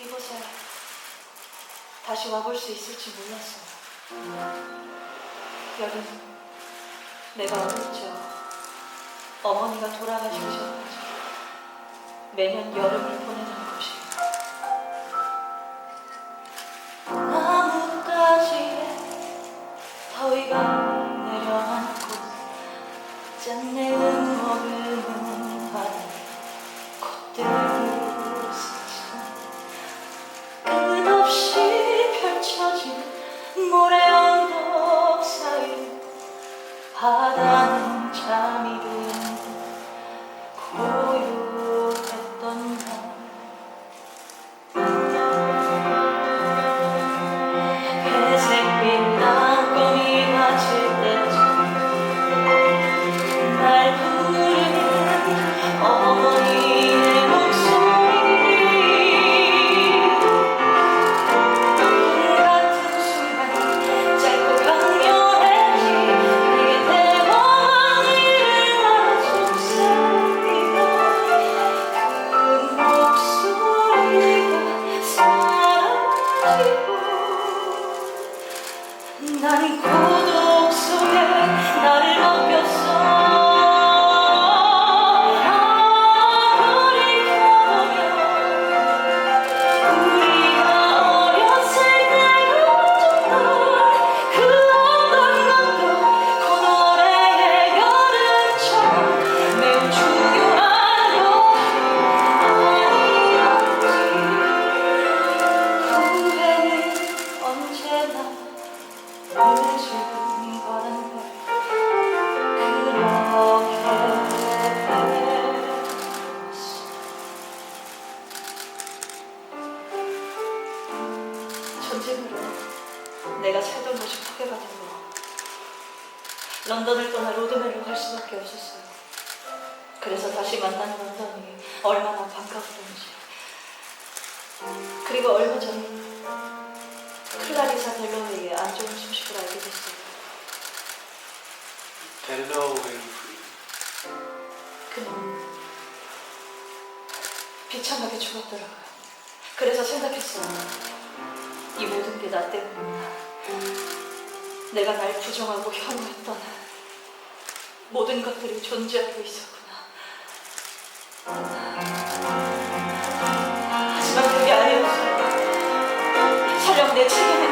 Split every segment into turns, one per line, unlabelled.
이곳에 다시 와볼 수 있을지 몰랐어요. 여긴 내가 어릴 적 어머니가 돌아가시기 전까지 매년 여름을 보내 모래 언덕 사이 바다 내가 살던 곳이 파괴가 되고 런던을 떠나 로드맨으로 갈 수밖에 없었어요. 그래서 다시 만난 런던이 얼마나 반가웠던지. 그리고 얼마 전에 클라리사 델로웨이의 안 좋은 소식을 알게 됐어요.
델러웨이
그는 비참하게 죽었더라고요. 그래서 생각했어요. 이 모든 게 나 때문이구나. 내가 날 부정하고 혐오했던 모든 것들이 존재하고 있었구나. 하지만 그게 아니었어요. 설령 내 책에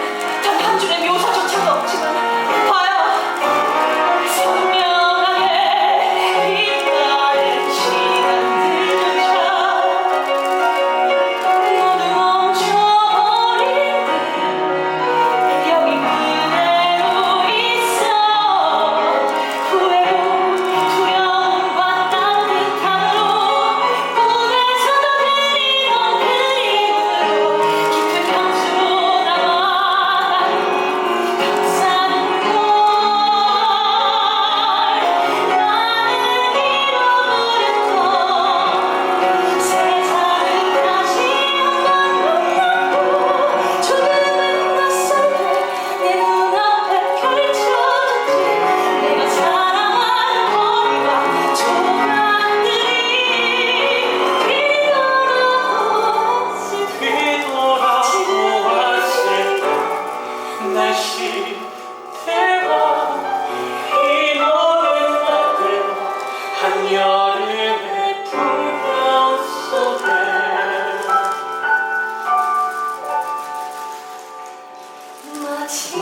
마치